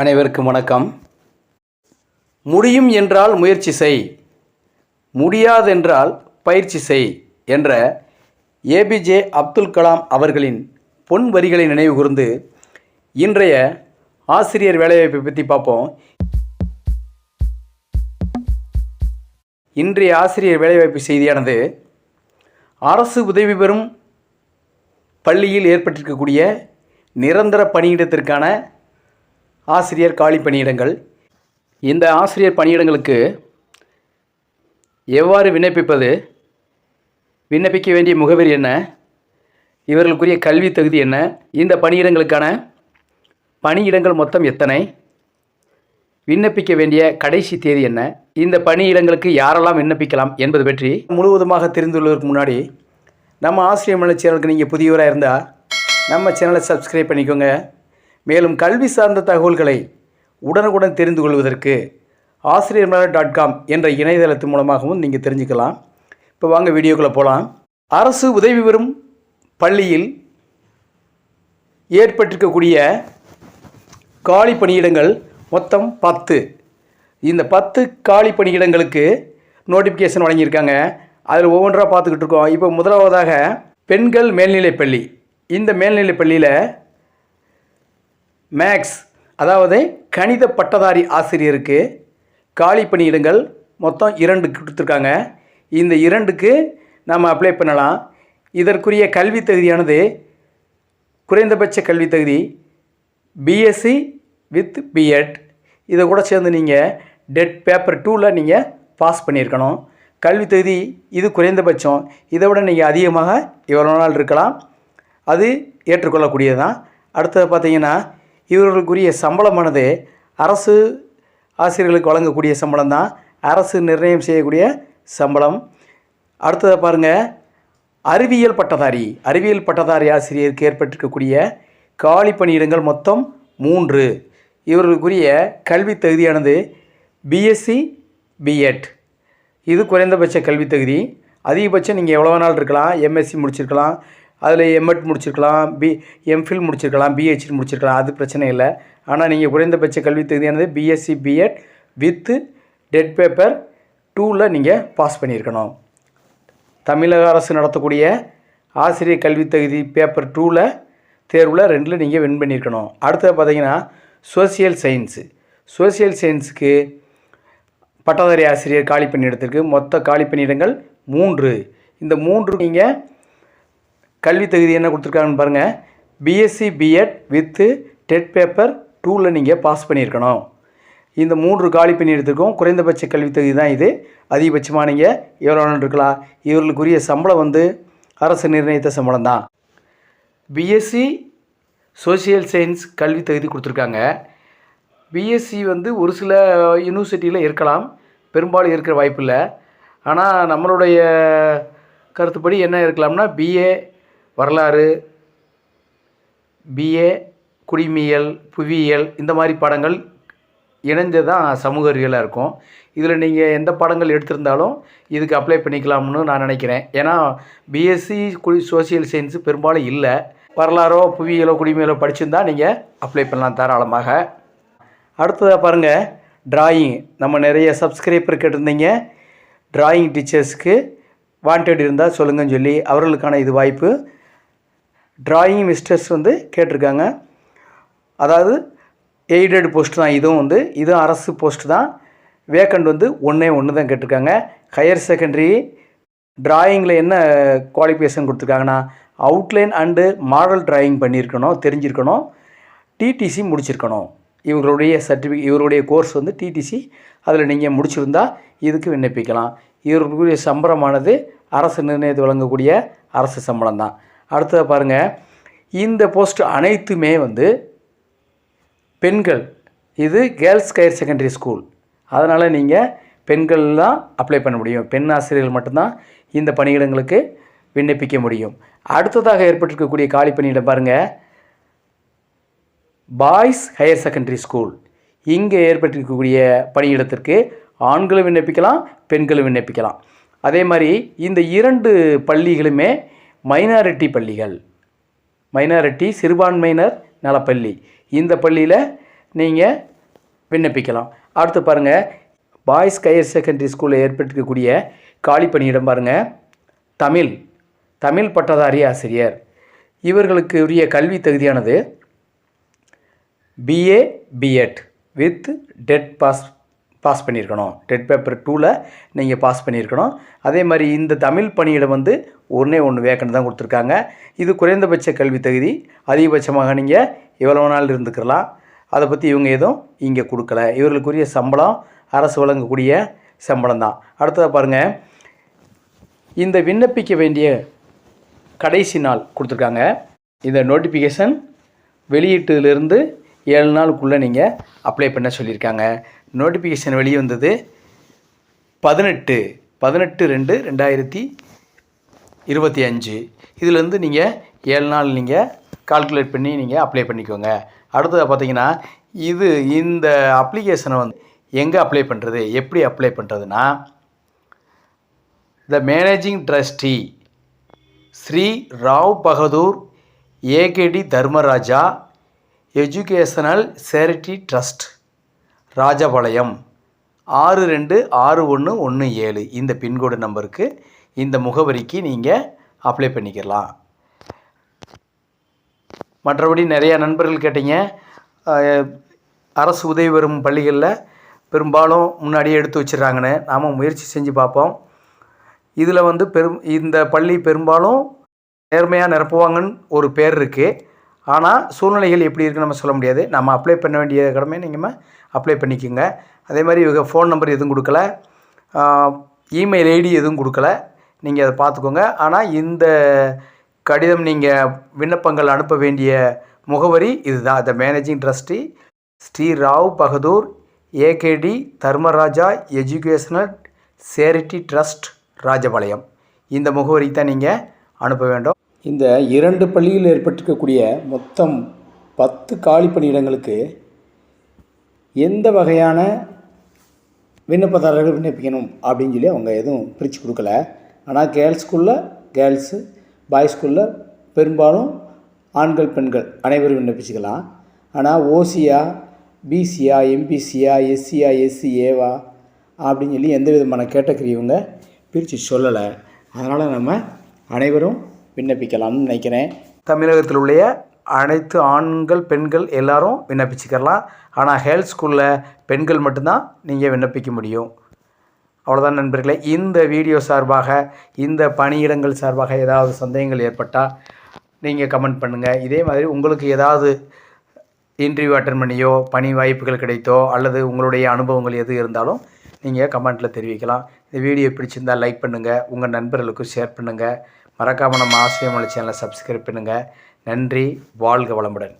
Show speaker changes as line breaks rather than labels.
அனைவருக்கும் வணக்கம். முடியும் என்றால் முயற்சி செய் முடியாதென்றால் பயிற்சி செய் என்ற ஏபிஜே அப்துல் கலாம் அவர்களின் பொன் வரிகளை நினைவு கூர்ந்து இன்றைய ஆசிரியர் வேலைவாய்ப்பை பற்றி பார்ப்போம். இன்றைய ஆசிரியர் வேலைவாய்ப்பு செய்தியானது அரசு உதவி பெறும் பள்ளியில் ஏற்பட்டிருக்கக்கூடிய நிரந்தர பணியிடத்திற்கான ஆசிரியர் காலி பணியிடங்கள். இந்த ஆசிரியர் பணியிடங்களுக்கு எவ்வாறு விண்ணப்பிப்பது? விண்ணப்பிக்க வேண்டிய முகவரி என்ன? இவர்களுக்குரிய கல்வி தகுதி என்ன? இந்த பணியிடங்களுக்கான பணியிடங்கள் மொத்தம் எத்தனை? விண்ணப்பிக்க வேண்டிய கடைசி தேதி என்ன? இந்த பணியிடங்களுக்கு யாரெல்லாம் விண்ணப்பிக்கலாம் என்பது பற்றி முழுவதுமாக தெரிந்துள்ளதற்கு முன்னாடி நம்ம ஆசிரியர் மலை சேனலுக்கு நீங்கள் புதியவராக இருந்தால் நம்ம சேனலை சப்ஸ்கிரைப் பண்ணிக்கோங்க. மேலும் கல்வி சார்ந்த தகவல்களை உடனுக்குடன் தெரிந்து கொள்வதற்கு ஆசிரியர் மலர் டாட் காம் என்ற இணையதளத்து மூலமாகவும் நீங்கள் தெரிஞ்சுக்கலாம். இப்போ வாங்க வீடியோக்குள்ளே போகலாம். அரசு உதவி பெறும் பள்ளியில் ஏற்பட்டிருக்கக்கூடிய காலி பணியிடங்கள் மொத்தம் பத்து. இந்த பத்து காலி பணியிடங்களுக்கு நோட்டிஃபிகேஷன் வழங்கியிருக்காங்க. அதில் ஒவ்வொன்றாக பார்த்துக்கிட்டு இருக்கோம். இப்போ முதலாவதாக பெண்கள் மேல்நிலைப் பள்ளி. இந்த மேல்நிலைப் பள்ளியில் மேக்ஸ். அதாவது கணித பட்டதாரி ஆசிரியருக்கு காலி பணியிடங்கள் மொத்தம் இரண்டு கொடுத்துருக்காங்க. இந்த இரண்டுக்கு நம்ம அப்ளை பண்ணலாம். இதற்குரிய கல்வி தகுதியானது குறைந்தபட்ச கல்வி தகுதி பிஎஸ்சி வித் பிஎட் இதை கூட சேர்ந்து நீங்கள் டெட் பேப்பர் டூவில் நீங்கள் பாஸ் பண்ணியிருக்கணும். கல்வி தகுதி இது குறைந்தபட்சம். இதை விட நீங்கள் அதிகமாக எவ்வளோ நாள் இருக்கலாம். அது ஏற்றுக்கொள்ளக்கூடியது தான் அடுத்தது பார்த்திங்கன்னா இவர்களுக்குரிய சம்பளமானது அரசு ஆசிரியர்களுக்கு வழங்கக்கூடிய சம்பளம் தான் அரசு நிர்ணயம் செய்யக்கூடிய சம்பளம். அடுத்ததை பாருங்கள் அறிவியல் பட்டதாரி. அறிவியல் பட்டதாரி ஆசிரியருக்கு ஏற்பட்டிருக்கக்கூடிய காலி பணியிடங்கள் மொத்தம் மூன்று. இவர்களுக்குரிய கல்வி தகுதியானது பிஎஸ்சி பிஎட் இது குறைந்தபட்ச கல்வி தகுதி. அதிகபட்சம் நீங்கள் எவ்வளோ நாள் இருக்கலாம் எம்எஸ்சி முடிச்சிருக்கலாம் அதில் எம்எட் முடிச்சிருக்கலாம் பி எம்ஃபில் முடிச்சிருக்கலாம் பிஹெச்டி முடிச்சிருக்கலாம் அது பிரச்சனை இல்லை. ஆனால் நீங்கள் குறைந்தபட்ச கல்வி தகுதியானது BSc BEd with TET paper டூவில் நீங்கள் பாஸ் பண்ணியிருக்கணும். தமிழக அரசு நடத்தக்கூடிய ஆசிரியர் கல்வி தகுதி பேப்பர் டூவில் தேர்வில் ரெண்டில் நீங்கள் வின் பண்ணியிருக்கணும். அடுத்தது பார்த்தீங்கன்னா சோசியல் சயின்ஸு சோசியல் சயின்ஸுக்கு பட்டதாரி ஆசிரியர் காலி பணியிடத்திற்கு மொத்த காலி பணியிடங்கள் மூன்று. இந்த மூன்று நீங்கள் கல்வி தகுதி என்ன கொடுத்துருக்காங்கன்னு பாருங்கள் BSc BEd with TET paper டூவில் நீங்கள் பாஸ் பண்ணியிருக்கணும். இந்த மூன்று காலி பணியிடத்துக்கும் குறைந்தபட்ச கல்வி தகுதி தான் இது. அதிகபட்சமாக நீங்கள் எவ்வளோ இருக்கலாம். இவர்களுக்குரிய சம்பளம் வந்து அரசு நிர்ணயித்த சம்பளம் தான். பிஎஸ்சி சோசியல் சயின்ஸ் கல்வி தகுதி கொடுத்துருக்காங்க. பிஎஸ்சி வந்து ஒரு சில யூனிவர்சிட்டியில் இருக்கலாம். பெரும்பாலும் இருக்கிற வாய்ப்பு இல்லை. ஆனால் நம்மளுடைய கருத்துப்படி என்ன இருக்கலாம்னா பிஏ வரலாறு பிஏ குடிமியல் புவியியல் இந்த மாதிரி பாடங்கள் இணைஞ்சு தான் சமூக அறிவியலாக இருக்கும். இதில் நீங்கள் எந்த பாடங்கள் எடுத்திருந்தாலும் இதுக்கு அப்ளை பண்ணிக்கலாம்னு நான் நினைக்கிறேன். ஏன்னா பிஎஸ்சி குடி சோசியல் சயின்ஸு பெரும்பாலும் இல்லை. வரலாறோ புவியியலோ குடிமையிலோ படிச்சிருந்தா நீங்கள் அப்ளை பண்ணலாம் தாராளமாக. அடுத்ததாக பாருங்கள் ட்ராயிங் நம்ம நிறைய சப்ஸ்கிரைபர் கேட்டிருந்தீங்க. ட்ராயிங் டீச்சர்ஸ்க்கு வாண்டட் இருந்தால் சொல்லுங்கன்னு சொல்லி அவர்களுக்கான இது வாய்ப்பு ட்ராயிங் மிஸ்டர்ஸ் வந்து கேட்டிருக்காங்க. அதாவது எய்டட் போஸ்ட் தான் இதுவும் வந்து இதுவும் அரசு போஸ்ட் தான். வேக்கண்ட் வந்து ஒன்றே ஒன்று தான் கேட்டிருக்காங்க. ஹையர் செகண்டரி ட்ராயிங்கில் என்ன குவாலிஃபிகேஷன் கொடுத்துருக்காங்கன்னா அவுட்லைன் அண்டு மாடல் ட்ராயிங் பண்ணியிருக்கணும் தெரிஞ்சிருக்கணும். டிடிசி முடிச்சிருக்கணும். இவங்களுடைய சர்டிஃபிகேட் இவருடைய கோர்ஸ் வந்து டிடிசி அதில் நீங்கள் முடிச்சிருந்தா இதுக்கு விண்ணப்பிக்கலாம். இவர்களுக்குரிய சம்பளமானது அரசு நிர்ணயத்தை வழங்கக்கூடிய அரசு சம்பளம் தான். அடுத்ததாக பாருங்கள் இந்த போஸ்ட் அனைத்துமே வந்து பெண்கள். இது கேர்ள்ஸ் ஹையர் செகண்டரி ஸ்கூல் அதனால் நீங்கள் பெண்கள் தான் அப்ளை பண்ண முடியும். பெண் ஆசிரியர்கள் மட்டும்தான் இந்த பணியிடங்களுக்கு விண்ணப்பிக்க முடியும். அடுத்ததாக ஏற்பட்டிருக்கக்கூடிய காலி பணியிடம் பாருங்கள் பாய்ஸ் ஹையர் செகண்டரி ஸ்கூல் இங்கே ஏற்பட்டிருக்கக்கூடிய பணியிடத்திற்கு ஆண்களும் விண்ணப்பிக்கலாம் பெண்களும் விண்ணப்பிக்கலாம். அதே மாதிரி இந்த இரண்டு பள்ளிகளுமே மைனாரிட்டி பள்ளிகள். மைனாரிட்டி சிறுபான்மையினர் நலப்பள்ளி. இந்த பள்ளியில் நீங்கள் விண்ணப்பிக்கலாம். அடுத்து பாருங்கள் பாய்ஸ் ஹையர் செகண்டரி ஸ்கூலில் ஏற்பட்டிருக்கக்கூடிய காலி பணியிடம் பாருங்கள் தமிழ் தமிழ் பட்டதாரி ஆசிரியர். இவர்களுக்கு உரிய கல்வி தகுதியானது BA BEd with TET pass pass பண்ணியிருக்கணும். டெட் பேப்பர் டூவில் நீங்கள் பாஸ் பண்ணியிருக்கணும். அதே மாதிரி இந்த தமிழ் பணியிடம் வந்து ஒன்றே ஒன்று வேக்கண்ட் தான் கொடுத்துருக்காங்க. இது குறைந்தபட்ச கல்வி தகுதி. அதிகபட்சமாக நீங்கள் எவ்வளோ நாள் இருந்துக்கலாம். அதை பற்றி இவங்க எதுவும் இங்கே கொடுக்கல. இவர்களுக்குரிய சம்பளம் அரசு வழங்கக்கூடிய சம்பளம் தான். அடுத்ததாக பாருங்கள் இந்த விண்ணப்பிக்க வேண்டிய கடைசி நாள் கொடுத்துருக்காங்க. இந்த நோட்டிஃபிகேஷன் வெளியீட்டிலிருந்து ஏழு நாளுக்குள்ளே நீங்கள் அப்ளை பண்ண சொல்லியிருக்காங்க. நோட்டிஃபிகேஷன் வெளியே வந்தது. பதினெட்டு பதினெட்டு ரெண்டு ரெண்டாயிரத்தி இருபத்தி அஞ்சு. இதுலேருந்து நீங்கள் ஏழு நாள் நீங்கள் கால்குலேட் பண்ணி நீங்கள் அப்ளை பண்ணிக்கோங்க. அடுத்தது பார்த்தீங்கன்னா இது இந்த அப்ளிகேஷனை வந்து எங்கே அப்ளை பண்ணுறது எப்படி அப்ளை பண்ணுறதுன்னா the managing trustee Shri Rao Bahadur AKD Dharmaraja educational charity trust Rajapalayam. ஆறு ரெண்டு ஆறு ஒன்று ஒன்று ஏழு. இந்த பின்கோடு நம்பருக்கு இந்த முகவரிக்கு நீங்கள் அப்ளை பண்ணிக்கலாம். மற்றபடி நிறையா நண்பர்கள் கேட்டீங்க. அரசு உதவி பெறும் பள்ளிகளில் பெரும்பாலும் முன்னாடியே எடுத்து வச்சிடறாங்கன்னு. நாம் முயற்சி செஞ்சு பார்ப்போம். இதில் வந்து பெரும் இந்த பள்ளி பெரும்பாலும் நேர்மையாக நிரப்புவாங்கன்னு ஒரு பேர் இருக்குது ஆனால் சூழ்நிலைகள் எப்படி இருக்குன்னு நம்ம சொல்ல முடியாது. நம்ம அப்ளை பண்ண வேண்டிய கடமை நீங்கள் அப்ளை பண்ணிக்கோங்க. அதே மாதிரி இவங்க ஃபோன் நம்பர் எதுவும் கொடுக்கல. இமெயில் ஐடி எதுவும் கொடுக்கல. நீங்கள் அதை பார்த்துக்கோங்க. ஆனால் இந்த கடிதம் நீங்கள் விண்ணப்பங்கள் அனுப்ப வேண்டிய முகவரி இதுதான். The managing trustee Shri Rao Bahadur AKD Dharmaraja educational charity trust Rajapalayam. இந்த முகவரிக்கு தான் நீங்கள் அனுப்ப வேண்டும். இந்த இரண்டு பள்ளியில் ஏற்பட்டிருக்கக்கூடிய மொத்தம் பத்து காலி பணியிடங்களுக்கு எந்த வகையான விண்ணப்பதாரர்கள் விண்ணப்பிக்கணும் அப்படின்னு சொல்லி அவங்க எதுவும் பிரித்து கொடுக்கல. ஆனால் கேர்ள்ஸ் ஸ்கூலில் கேர்ள்ஸு பாய்ஸ் ஸ்கூலில் பெரும்பாலும் ஆண்கள் பெண்கள் அனைவரும் விண்ணப்பிச்சுக்கலாம். ஆனால் ஓசியா பிசியா எம்பிசியா எஸ்சியா எஸ்சி ஏவா அப்படின்னு சொல்லி எந்த விதமான கேட்டகரி இவங்க பிரித்து சொல்லலை. அதனால் நம்ம அனைவரும் விண்ணப்பிக்கலாம்னு நினைக்கிறேன். தமிழகத்தில் உள்ள அனைத்து ஆண்கள் பெண்கள் எல்லாரும் விண்ணப்பிச்சுக்கலாம். ஆனால் ஹெல்த் ஸ்கூலில் பெண்கள் மட்டும்தான் நீங்கள் விண்ணப்பிக்க முடியும். அவ்வளோதான் நண்பர்களே. இந்த வீடியோ சார்பாக இந்த பணியிடங்கள் சார்பாக ஏதாவது சந்தேகங்கள் ஏற்பட்டால் நீங்கள் கமெண்ட் பண்ணுங்கள் இதே மாதிரி உங்களுக்கு ஏதாவது இன்டர்வியூ அட்டன் பண்ணியோ பணி வாய்ப்புகள் கிடைத்தோ அல்லது உங்களுடைய அனுபவங்கள் எது இருந்தாலும் நீங்கள் கமெண்ட்டில் தெரிவிக்கலாம். இந்த வீடியோ பிடிச்சிருந்தால் லைக் பண்ணுங்கள் உங்கள் நண்பர்களுக்கும் ஷேர் பண்ணுங்கள் மறக்காமல் நம்ம ஆசிரியர் மலை சேனலை சப்ஸ்கிரைப் பண்ணுங்கள் நன்றி வாழ்க வளமுடன்.